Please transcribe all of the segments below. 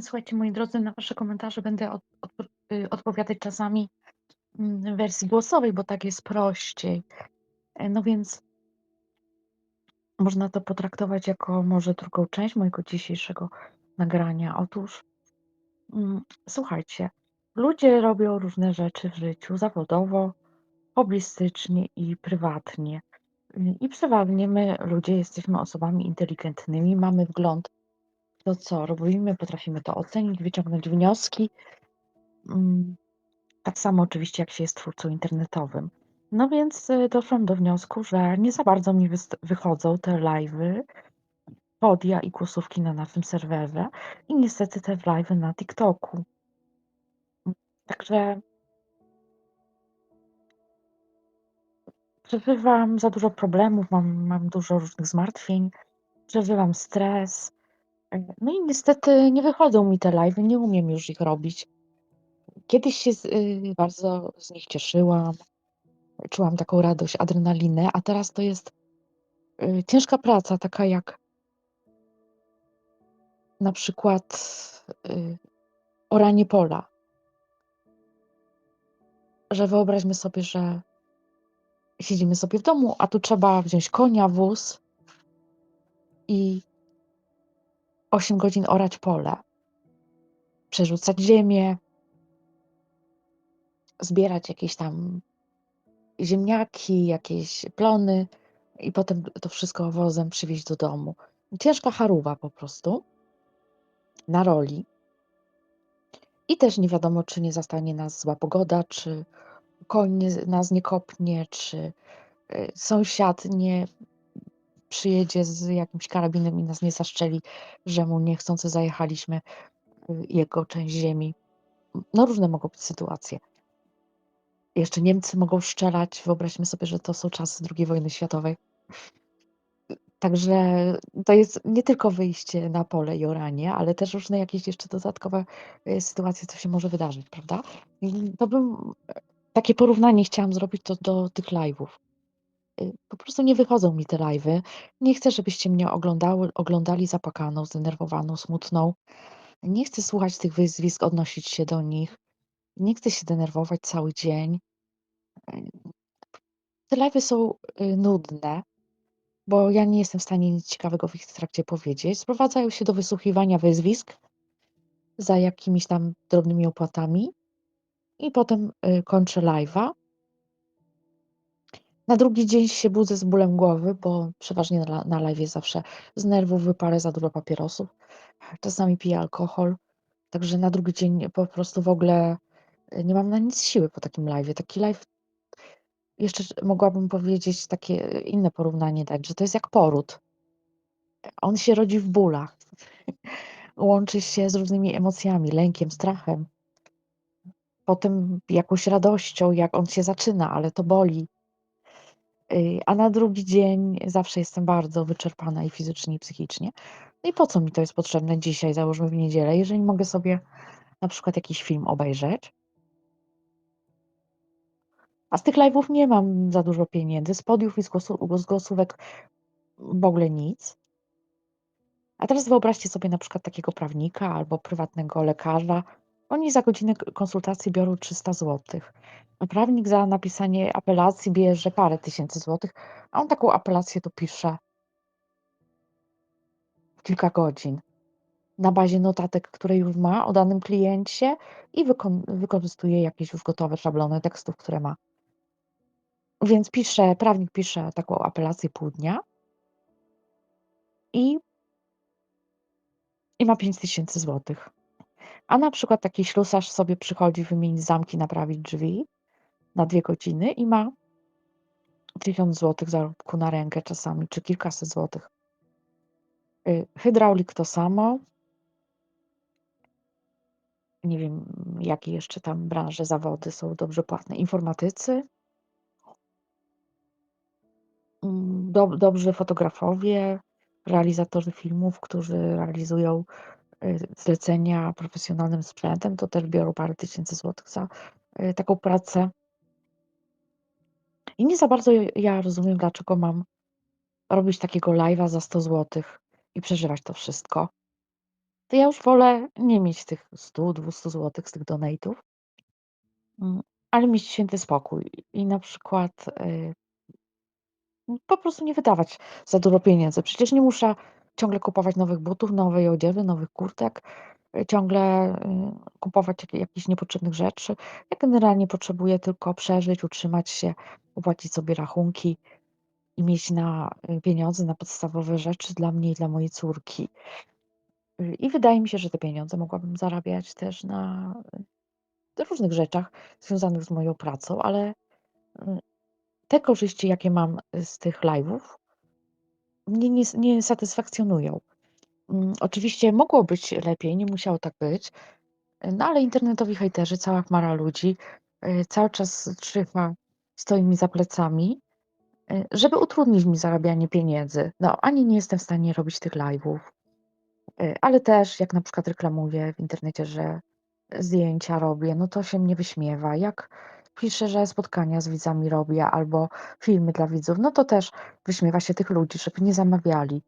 Słuchajcie, moi drodzy, na wasze komentarze będę od odpo y, odpowiadać czasami, mm, w wersji głosowej, bo tak jest prościej. E, no więc można to potraktować jako może drugą część mojego dzisiejszego nagrania. Otóż, mm, słuchajcie, ludzie robią różne rzeczy w życiu zawodowo, hobbystycznie i prywatnie. I przeważnie my, ludzie, jesteśmy osobami inteligentnymi, mamy wgląd to, co robimy, potrafimy to ocenić, wyciągnąć wnioski. Mm, tak samo oczywiście, jak się jest twórcą internetowym. No więc y, doszłam do wniosku, że nie za bardzo mi wychodzą te live'y, podia i głosówki na naszym serwerze i niestety te live'y na TikToku. Także przeżywam za dużo problemów, mam, mam dużo różnych zmartwień, przeżywam stres. No i niestety nie wychodzą mi te live'y, nie umiem już ich robić. Kiedyś się z, y, bardzo z nich cieszyłam, czułam taką radość, adrenalinę, a teraz to jest y, ciężka praca, taka jak na przykład y, oranie pola. Że wyobraźmy sobie, że siedzimy sobie w domu, a tu trzeba wziąć konia, wóz i 8 godzin orać pole, przerzucać ziemię, zbierać jakieś tam ziemniaki, jakieś plony i potem to wszystko wozem przywieźć do domu. Ciężka charuwa po prostu na roli. I też nie wiadomo, czy nie zastanie nas zła pogoda, czy koń nas nie kopnie, czy y, sąsiad nie przyjedzie z jakimś karabinem i nas nie zaszczeli, że mu niechcący zajechaliśmy y, jego część ziemi. No różne mogą być sytuacje. Jeszcze Niemcy mogą strzelać. Wyobraźmy sobie, że to są czasy II wojny światowej. Także to jest nie tylko wyjście na pole i oranie, ale też różne jakieś jeszcze dodatkowe y, sytuacje, co się może wydarzyć, prawda? To bym takie porównanie chciałam zrobić to do tych live'ów. Y, Po prostu nie wychodzą mi te live'y. Nie chcę, żebyście mnie oglądały, oglądali zapłakaną, zdenerwowaną, smutną. Nie chcę słuchać tych wyzwisk, odnosić się do nich. Nie chcę się denerwować cały dzień. Y, Te live'y są y, nudne, bo ja nie jestem w stanie nic ciekawego w ich trakcie powiedzieć. Sprowadzają się do wysłuchiwania wyzwisk za jakimiś tam drobnymi opłatami i potem kończę live'a. Na drugi dzień się budzę z bólem głowy, bo przeważnie na, na live zawsze z nerwów wyparę za dużo papierosów. Czasami piję alkohol, także na drugi dzień po prostu w ogóle y, nie mam na nic siły po takim live. Taki live, jeszcze mogłabym powiedzieć takie inne porównanie dać, że to jest jak poród. On się rodzi w bólach. Łączy się z różnymi emocjami, lękiem, strachem. Potem jakąś radością, jak on się zaczyna, ale to boli. Y, A na drugi dzień zawsze jestem bardzo wyczerpana i fizycznie, i psychicznie. No i po co mi to jest potrzebne dzisiaj, załóżmy w niedzielę, jeżeli mogę sobie na przykład jakiś film obejrzeć? A z tych live'ów nie mam za dużo pieniędzy, z podiów i z, głosu, z głosówek w ogóle nic. A teraz wyobraźcie sobie na przykład takiego prawnika albo prywatnego lekarza. Oni za godzinę konsultacji biorą 300 zł. Prawnik za napisanie apelacji bierze parę tysięcy złotych, a on taką apelację to pisze w kilka godzin na bazie notatek, które już ma o danym kliencie i wykorzystuje jakieś już gotowe szablony tekstów, które ma. Więc pisze, prawnik pisze taką apelację pół dnia i, i ma 5000 złotych. A na przykład taki ślusarz sobie przychodzi wymienić zamki, naprawić drzwi na dwie godziny i ma 1000 złotych zarobku na rękę czasami, czy kilkaset złotych. Y, Hydraulik to samo. Nie wiem, jakie jeszcze tam branże, zawody są dobrze płatne. Informatycy, mm, dob dobrzy fotografowie, realizatorzy filmów, którzy realizują zlecenia profesjonalnym sprzętem, to też biorą parę tysięcy złotych za y, taką pracę. I nie za bardzo ja rozumiem, dlaczego mam robić takiego live'a za 100 złotych i przeżywać to wszystko. To ja już wolę nie mieć tych 100, 200 złotych z tych donate'ów mm, ale mieć święty spokój i na przykład, y po prostu nie wydawać za dużo pieniędzy. Przecież nie muszę ciągle kupować nowych butów, nowej odzieży, nowych kurtek, y, ciągle, y, kupować jakichś niepotrzebnych rzeczy. Ja generalnie potrzebuję tylko przeżyć, utrzymać się, opłacić sobie rachunki i mieć na y, pieniądze na podstawowe rzeczy dla mnie i dla mojej córki. I wydaje mi się, że te pieniądze mogłabym zarabiać też na różnych rzeczach związanych z moją pracą, ale, te korzyści, jakie mam z tych live'ów mnie nie nie satysfakcjonują. Mm, oczywiście mogło być lepiej, nie musiało tak być, no ale internetowi hejterzy, cała chmara ludzi, y, cały czas trzyma stoi mi za plecami, y, żeby utrudnić mi zarabianie pieniędzy. No, ani nie jestem w stanie robić tych live'ów, ale też jak na przykład reklamuję w internecie, że zdjęcia robię, no to się mnie wyśmiewa. Jak piszę, że spotkania z widzami robię albo filmy dla widzów, no to też wyśmiewa się tych ludzi, żeby nie zamawiali.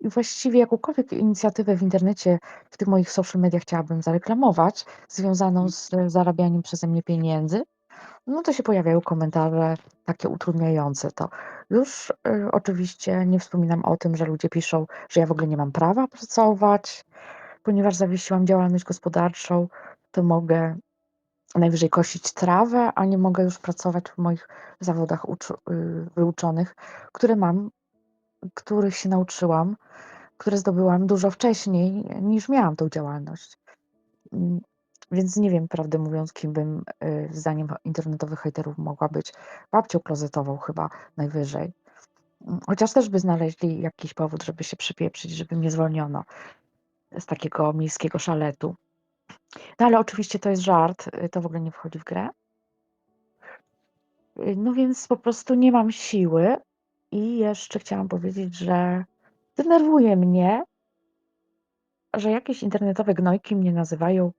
I właściwie jakąkolwiek inicjatywę w internecie, w tych moich social mediach chciałabym zareklamować, związaną Mhm. z zarabianiem przeze mnie pieniędzy, no to się pojawiają komentarze takie utrudniające to. Już, y, oczywiście nie wspominam o tym, że ludzie piszą, że ja w ogóle nie mam prawa pracować, ponieważ zawiesiłam działalność gospodarczą, to mogę najwyżej kosić trawę, a nie mogę już pracować w moich zawodach y, wyuczonych, które mam, których się nauczyłam, które zdobyłam dużo wcześniej niż miałam tą działalność. Mm, więc nie wiem, prawdę mówiąc, kim bym, y, zdaniem internetowych hejterów mogła być. Babcią klozetową chyba najwyżej. Mm, chociaż też by znaleźli jakiś powód, żeby się przypieprzyć, żeby mnie zwolniono z takiego miejskiego szaletu. No ale oczywiście to jest żart, y, to w ogóle nie wchodzi w grę. Y, no więc po prostu nie mam siły i jeszcze chciałam powiedzieć, że denerwuje mnie że jakieś internetowe gnojki mnie nazywają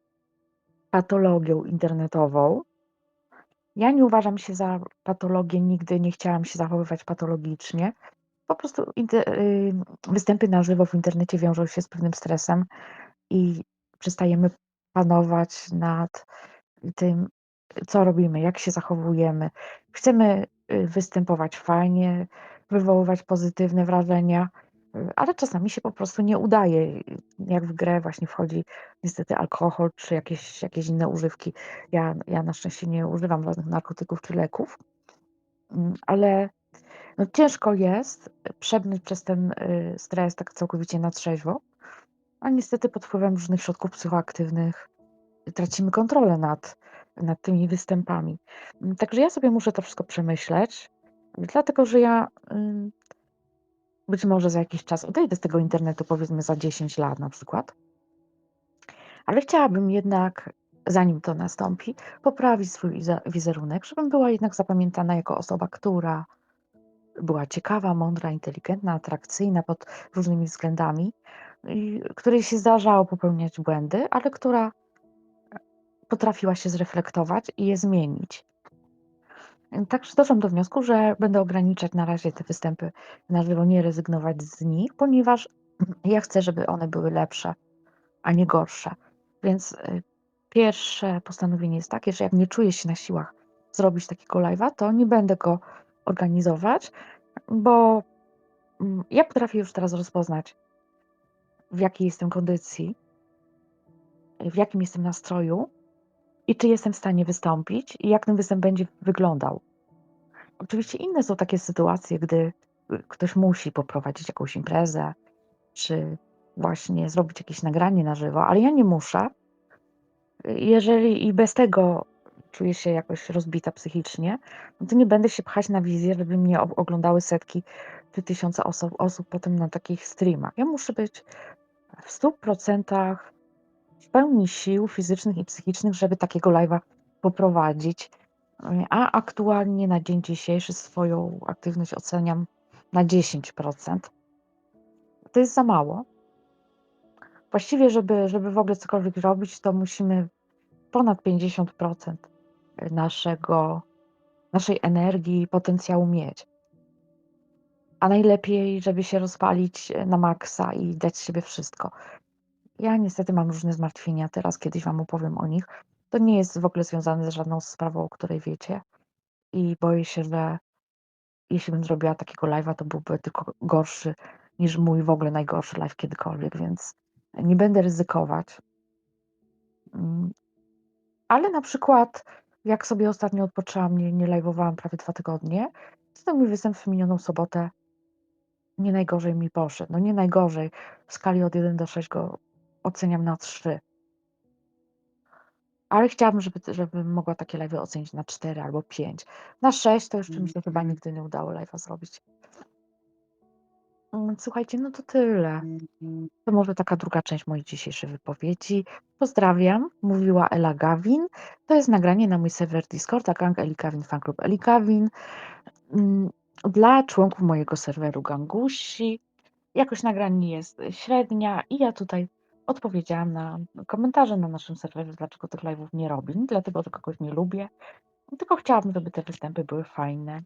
patologią internetową. Ja nie uważam się za patologię, nigdy nie chciałam się zachowywać patologicznie. Po prostu y, występy na żywo w internecie wiążą się z pewnym stresem i przestajemy panować nad tym, co robimy, jak się zachowujemy. Chcemy, y, występować fajnie, wywoływać pozytywne wrażenia, y, ale czasami się po prostu nie udaje. Jak w grę właśnie wchodzi niestety alkohol czy jakieś jakieś inne używki. Ja ja na szczęście nie używam żadnych narkotyków czy leków. Mm, ale no ciężko jest przebrnąć przez ten, y, stres tak całkowicie na trzeźwo, a niestety pod wpływem różnych środków psychoaktywnych tracimy kontrolę nad nad tymi występami. Także ja sobie muszę to wszystko przemyśleć, dlatego że ja, być może za jakiś czas odejdę z tego internetu, powiedzmy za 10 lat na przykład. Ale chciałabym jednak, zanim to nastąpi, poprawić swój wize wizerunek, żebym była jednak zapamiętana jako osoba, która była ciekawa, mądra, inteligentna, atrakcyjna pod różnymi względami której się zdarzało popełniać błędy, ale która potrafiła się zreflektować i je zmienić. Także doszłam do wniosku, że będę ograniczać na razie te występy na żywo, nie rezygnować z nich, ponieważ ja chcę, żeby one były lepsze, a nie gorsze. Więc, y, pierwsze postanowienie jest takie, że jak nie czuję się na siłach zrobić takiego live'a, to nie będę go organizować, bo, mm, ja potrafię już teraz rozpoznać w jakiej jestem kondycji w jakim jestem nastroju i czy jestem w stanie wystąpić i jak ten występ będzie wyglądał. Oczywiście inne są takie sytuacje, gdy, y, ktoś musi poprowadzić jakąś imprezę, czy właśnie zrobić jakieś nagranie na żywo, ale ja nie muszę. Jeżeli i bez tego czuję się jakoś rozbita psychicznie, no to nie będę się pchać na wizję, żeby mnie oglądały setki czy tysiące oso osób potem na takich streamach. Ja muszę być w 100% w pełni sił fizycznych i psychicznych, żeby takiego live'a poprowadzić. A aktualnie na dzień dzisiejszy swoją aktywność oceniam na 10%. To jest za mało. Właściwie, żeby żeby w ogóle cokolwiek robić, to musimy ponad 50% y, naszego naszej energii i potencjału mieć. A najlepiej, żeby się rozpalić, y, na maksa i dać siebie wszystko. Ja niestety mam różne zmartwienia teraz, kiedyś Wam opowiem o nich. To nie jest w ogóle związane z żadną sprawą, o której wiecie i boję się, że jeśli bym zrobiła takiego live'a, to byłby tylko gorszy niż mój w ogóle najgorszy live kiedykolwiek, więc nie będę ryzykować. Mm. Ale na przykład, jak sobie ostatnio odpoczęłam, nie nie live'owałam prawie 2 tygodnie, to mój występ w minioną sobotę nie najgorzej mi poszedł. No nie najgorzej. W skali od 1 do 6 go oceniam na 3. Ale chciałabym, żeby żebym mogła takie live'y ocenić na 4 albo 5. Na 6 to jeszcze mi się chyba nigdy nie udało live'a zrobić. Mm, słuchajcie, no to tyle. To może taka druga część mojej dzisiejszej wypowiedzi. Pozdrawiam, mówiła Ela Gawin. To jest nagranie na mój serwer Discorda Gang Eli Gawin Fan Club Eli Gawin. Dla członków mojego serweru Gangusi. Jakość nagrań jest średnia i ja tutaj odpowiedziałam na komentarze na naszym serwerze, dlaczego tych live'ów nie robię. Dlatego, że kogoś nie lubię, tylko chciałabym, żeby te występy były fajne.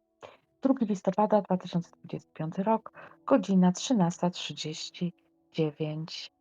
2 listopada 2025 rok, godzina 13:39.